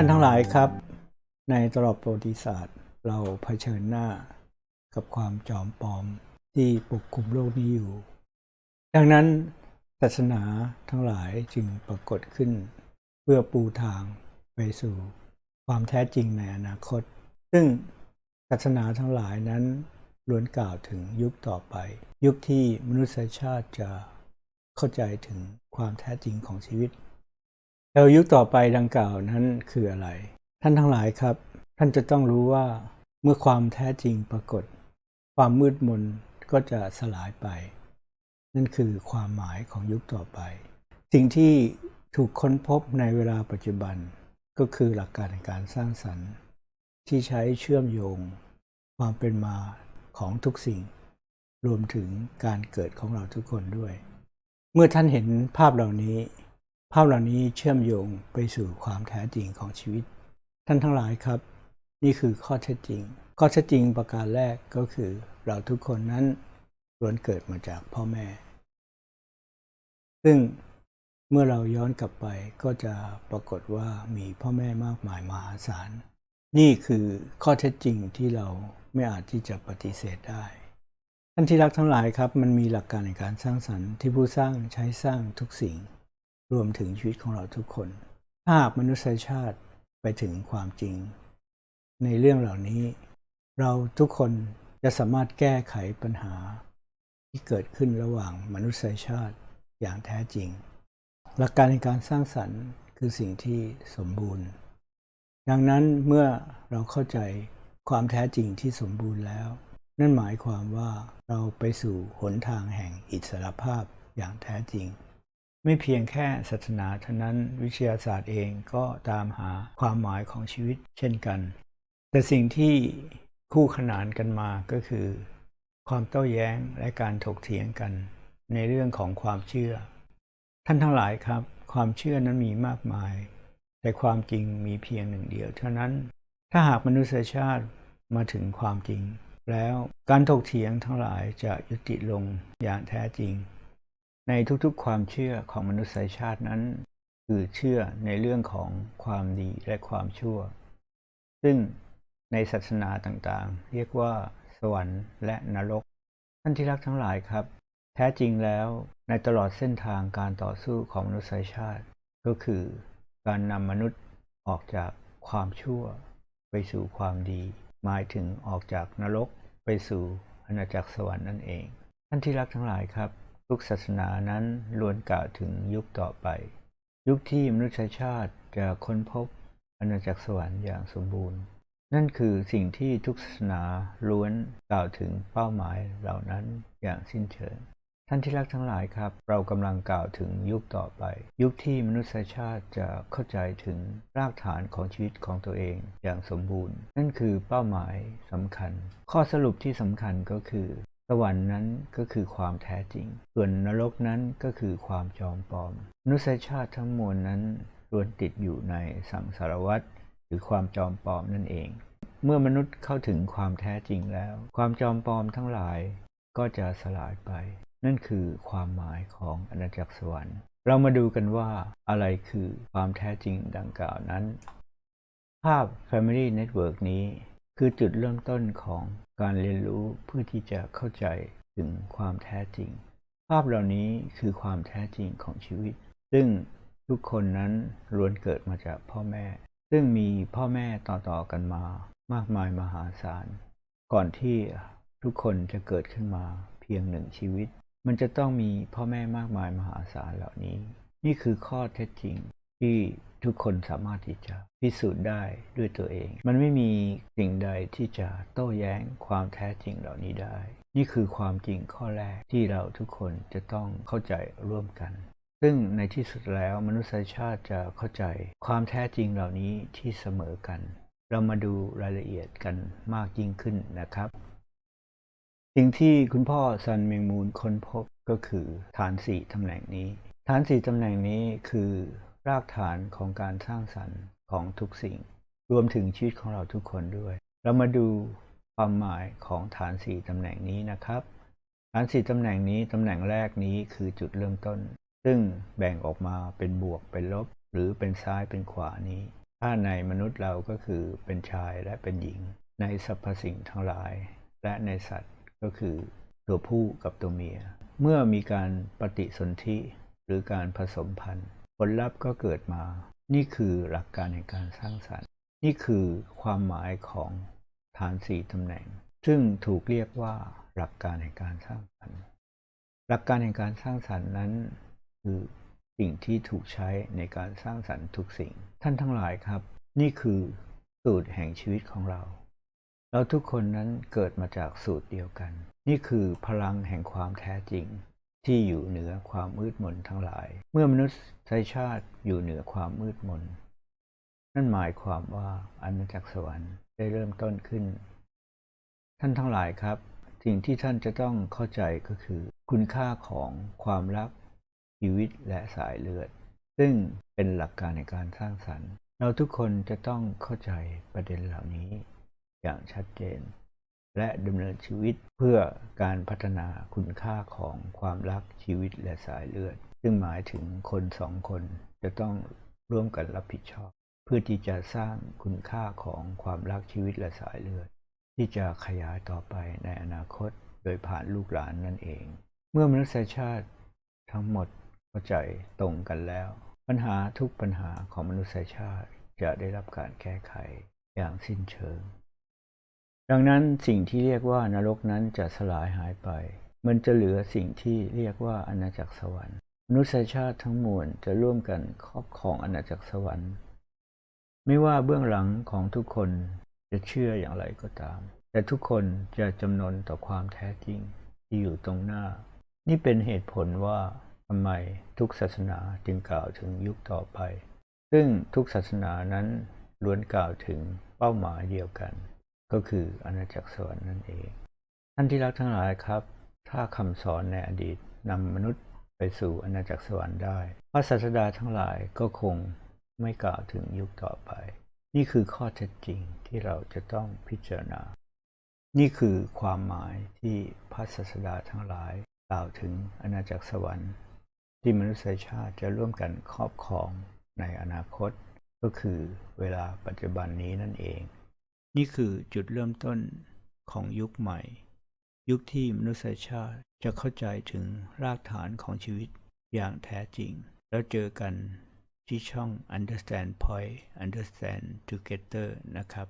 ท่านทั้งหลายครับ ในตลอดประวัติศาสตร์ เราเผชิญหน้ากับความจอมปลอมที่ปกคลุมโลกนี้อยู่ ดังนั้นศาสนาทั้งหลายจึงปรากฏขึ้น เพื่อปูทางไปสู่ความแท้จริงในอนาคต ซึ่งศาสนาทั้งหลายนั้นล้วนกล่าวถึงยุคต่อไป ยุคที่มนุษยชาติจะเข้าใจถึงความแท้จริงของชีวิต แล้วยุคต่อไปดังกล่าวนั้นคืออะไร ท่านทั้งหลายครับ ท่านจะต้องรู้ว่าเมื่อความแท้จริงปรากฏ ความมืดมนก็จะสลายไป นั่นคือความหมายของยุคต่อไป สิ่งที่ถูกค้นพบในเวลาปัจจุบัน ก็คือหลักการในการสร้างสรรค์ ที่ใช้เชื่อมโยง ความเป็นมาของทุกสิ่ง รวมถึงการเกิดของเราทุกคนด้วย เมื่อท่านเห็นภาพเหล่านี้ ภาพเหล่านี้เชื่อมโยงไปสู่ความแท้จริงของชีวิต ท่านทั้งหลายครับ นี่คือข้อเท็จจริง ข้อเท็จจริงประการแรกก็คือ เราทุกคนนั้นล้วนเกิดมาจากพ่อแม่ ซึ่งเมื่อเราย้อนกลับไปก็จะปรากฏว่ามีพ่อแม่มากมายมหาศาล นี่คือข้อเท็จจริงที่เราไม่อาจที่จะปฏิเสธได้ท่านที่รักทั้งหลายครับ มันมีหลักการในการสร้างสรรค์ที่ผู้สร้างใช้สร้างทุกสิ่ง รวมถึงชีวิตของเราทุกคนถ้าหากมนุษยชาติไปถึงความจริง ในเรื่องเหล่านี้ เราทุกคนจะสามารถแก้ไขปัญหา ที่เกิดขึ้นระหว่างมนุษยชาติอย่างแท้จริง หลักการในการสร้างสรรค์คือสิ่งที่สมบูรณ์ ดังนั้นเมื่อเราเข้าใจความแท้จริงที่สมบูรณ์แล้ว นั่นหมายความว่าเราไปสู่หนทางแห่งอิสรภาพอย่างแท้จริง ไม่เพียงแค่ศาสนาเท่านั้นวิทยาศาสตร์เองก็ตามหาความหมายของชีวิตเช่นกัน แต่สิ่งที่คู่ขนานกันมาก็คือ ความโต้แย้งและการถกเถียงกัน ในเรื่องของความเชื่อ ท่านทั้งหลายครับ ความเชื่อนั้นมีมากมาย แต่ความจริงมีเพียงหนึ่งเดียวเท่านั้น ถ้าหากมนุษยชาติมาถึงความจริง แล้วการถกเถียงทั้งหลายจะยุติลงอย่างแท้จริง ในทุกๆความเชื่อของมนุษยชาตินั้น คือเชื่อในเรื่องของความดีและความชั่ว ซึ่งในศาสนาต่างๆ เรียกว่า สวรรค์และนรก ท่านที่รักทั้งหลายครับ แท้จริงแล้วในตลอดเส้นทางการต่อสู้ของมนุษยชาติ ก็คือการนำมนุษย์ออกจากความชั่ว ไปสู่ความดี หมายถึงออกจากนรกไปสู่อาณาจักรสวรรค์นั่นเอง ท่านที่รักทั้งหลายครับ ทุกศาสนานั้นล้วนกล่าวถึงยุคต่อไป ยุคที่มนุษยชาติจะค้นพบอาณาจักรสวรรค์อย่างสมบูรณ์ นั่นคือสิ่งที่ทุกศาสนาล้วนกล่าวถึงเป้าหมายเหล่านั้นอย่างสิ้นเชิงท่านที่รักทั้งหลายครับ เรากำลังกล่าวถึงยุคต่อไป ยุคที่มนุษยชาติจะเข้าใจถึงรากฐานของชีวิตของตัวเองอย่างสมบูรณ์ นั่นคือเป้าหมายสำคัญ ข้อสรุปที่สำคัญก็คือ สวรรค์นั้นก็คือความแท้จริง ส่วนนรกนั้นก็คือความจอมปลอมนุษยชาติทั้งมวลนั้นล้วนติดอยู่ในสังสารวัฏหรือความจอมปลอมนั่นเอง เมื่อมนุษย์เข้าถึงความแท้จริงแล้ว ความจอมปลอมทั้งหลายก็จะสลายไป นั่นคือความหมายของอาณาจักรสวรรค์ เรามาดูกันว่าอะไรคือความแท้จริงดังกล่าวนั้น ภาพ Family Network นี้ คือจุดเริ่มต้นของการเรียนรู้เพื่อที่จะเข้าใจถึงความแท้จริง ภาพเหล่านี้คือความแท้จริงของชีวิต ซึ่งทุกคนนั้นล้วนเกิดมาจากพ่อแม่ ซึ่งมีพ่อแม่ต่อๆกันมามากมายมหาศาล ก่อนที่ทุกคนจะเกิดขึ้นมาเพียงหนึ่งชีวิต มันจะต้องมีพ่อแม่มากมายมหาศาลเหล่านี้ นี่คือข้อเท็จจริง ที่ทุกคนสามารถที่จะพิสูจน์ได้ด้วยตัวเอง มันไม่มีสิ่งใดที่จะโต้แย้งความแท้จริงเหล่านี้ได้ นี่คือความจริงข้อแรกที่เราทุกคนจะต้องเข้าใจร่วมกัน ซึ่งในที่สุดแล้วมนุษยชาติจะเข้าใจความแท้จริงเหล่านี้ที่เสมอกัน เรามาดูรายละเอียดกันมากยิ่งขึ้นนะครับ สิ่งที่คุณพ่อซันเมงมูลค้นพบก็คือฐานสี่ตำแหน่งนี้ ฐานสี่ตำแหน่งนี้คือ รากฐานของการสร้างสรรค์ของทุกสิ่ง รวมถึงชีวิตของเราทุกคนด้วย เรามาดูความหมายของฐานสี่ตำแหน่งนี้นะครับ ฐานสี่ตำแหน่งนี้ตำแหน่งแรกนี้คือจุดเริ่มต้น ซึ่งแบ่งออกมาเป็นบวกเป็นลบ หรือเป็นซ้ายเป็นขวานี้ถ้าในมนุษย์เราก็คือเป็นชายและเป็นหญิง ในสรรพสิ่งทั้งหลาย และในสัตว์ก็คือตัวผู้กับตัวเมีย เมื่อมีการปฏิสนธิหรือการผสมพันธุ์ ผลลัพธ์ก็เกิดมา นี่คือหลักการในการสร้างสรรค์ นี่คือความหมายของฐานสี่ตำแหน่ง ซึ่งถูกเรียกว่าหลักการในการสร้างสรรค์ หลักการในการสร้างสรรค์นั้น คือสิ่งที่ถูกใช้ในการสร้างสรรค์ทุกสิ่ง ท่านทั้งหลายครับ นี่คือสูตรแห่งชีวิตของเรา เราทุกคนนั้นเกิดมาจากสูตรเดียวกัน นี่คือพลังแห่งความแท้จริง ที่อยู่เหนือความมืดมนทั้งหลาย เมื่อมนุษยชาติอยู่เหนือความมืดมน นั่นหมายความว่าอาณาจักรสวรรค์ได้เริ่มต้นขึ้น ท่านทั้งหลายครับ สิ่งที่ท่านจะต้องเข้าใจก็คือ คุณค่าของความรักชีวิตและสายเลือด ซึ่งเป็นหลักการในการสร้างสรรค์ เราทุกคนจะต้องเข้าใจประเด็นเหล่านี้อย่างชัดเจน และดำเนินชีวิตเพื่อการพัฒนาคุณค่าของความรักชีวิตและสายเลือด ซึ่งหมายถึงคนสองคนจะต้องร่วมกันรับผิดชอบ เพื่อที่จะสร้างคุณค่าของความรักชีวิตและสายเลือด ที่จะขยายต่อไปในอนาคตโดยผ่านลูกหลานนั่นเอง เมื่อมนุษยชาติทั้งหมดเข้าใจตรงกันแล้ว ปัญหาทุกปัญหาของมนุษยชาติจะได้รับการแก้ไขอย่างสิ้นเชิง ดังนั้นสิ่งที่เรียกว่านรกนั้นจะสลายหายไป มันจะเหลือสิ่งที่เรียกว่าอาณาจักรสวรรค์มนุษยชาติทั้งมวลจะร่วมกันครอบครองอาณาจักรสวรรค์ ไม่ว่าเบื้องหลังของทุกคนจะเชื่ออย่างไรก็ตาม แต่ทุกคนจะจำนนต่อความแท้จริงที่อยู่ตรงหน้า นี่เป็นเหตุผลว่าทำไมทุกศาสนาจึงกล่าวถึงยุคต่อไป ซึ่งทุกศาสนานั้นล้วนกล่าวถึงเป้าหมายเดียวกัน ก็คืออาณาจักรสวรรค์นั่นเอง ท่านที่รักทั้งหลายครับ ถ้าคำสอนในอดีตนำมนุษย์ไปสู่อาณาจักรสวรรค์ได้ พระศาสดาทั้งหลายก็คงไม่กล่าวถึงยุคต่อไป นี่คือข้อเท็จจริงที่เราจะต้องพิจารณา นี่คือความหมายที่พระศาสดาทั้งหลายกล่าวถึงอาณาจักรสวรรค์ ที่มนุษยชาติจะร่วมกันครอบครองในอนาคต ก็คือเวลาปัจจุบันนี้นั่นเอง นี่คือจุดเริ่มต้นของยุคใหม่ ยุคที่มนุษยชาติจะเข้าใจถึงรากฐานของชีวิตอย่างแท้จริง แล้วเจอกันที่ช่อง Understand Point Understand Together นะครับ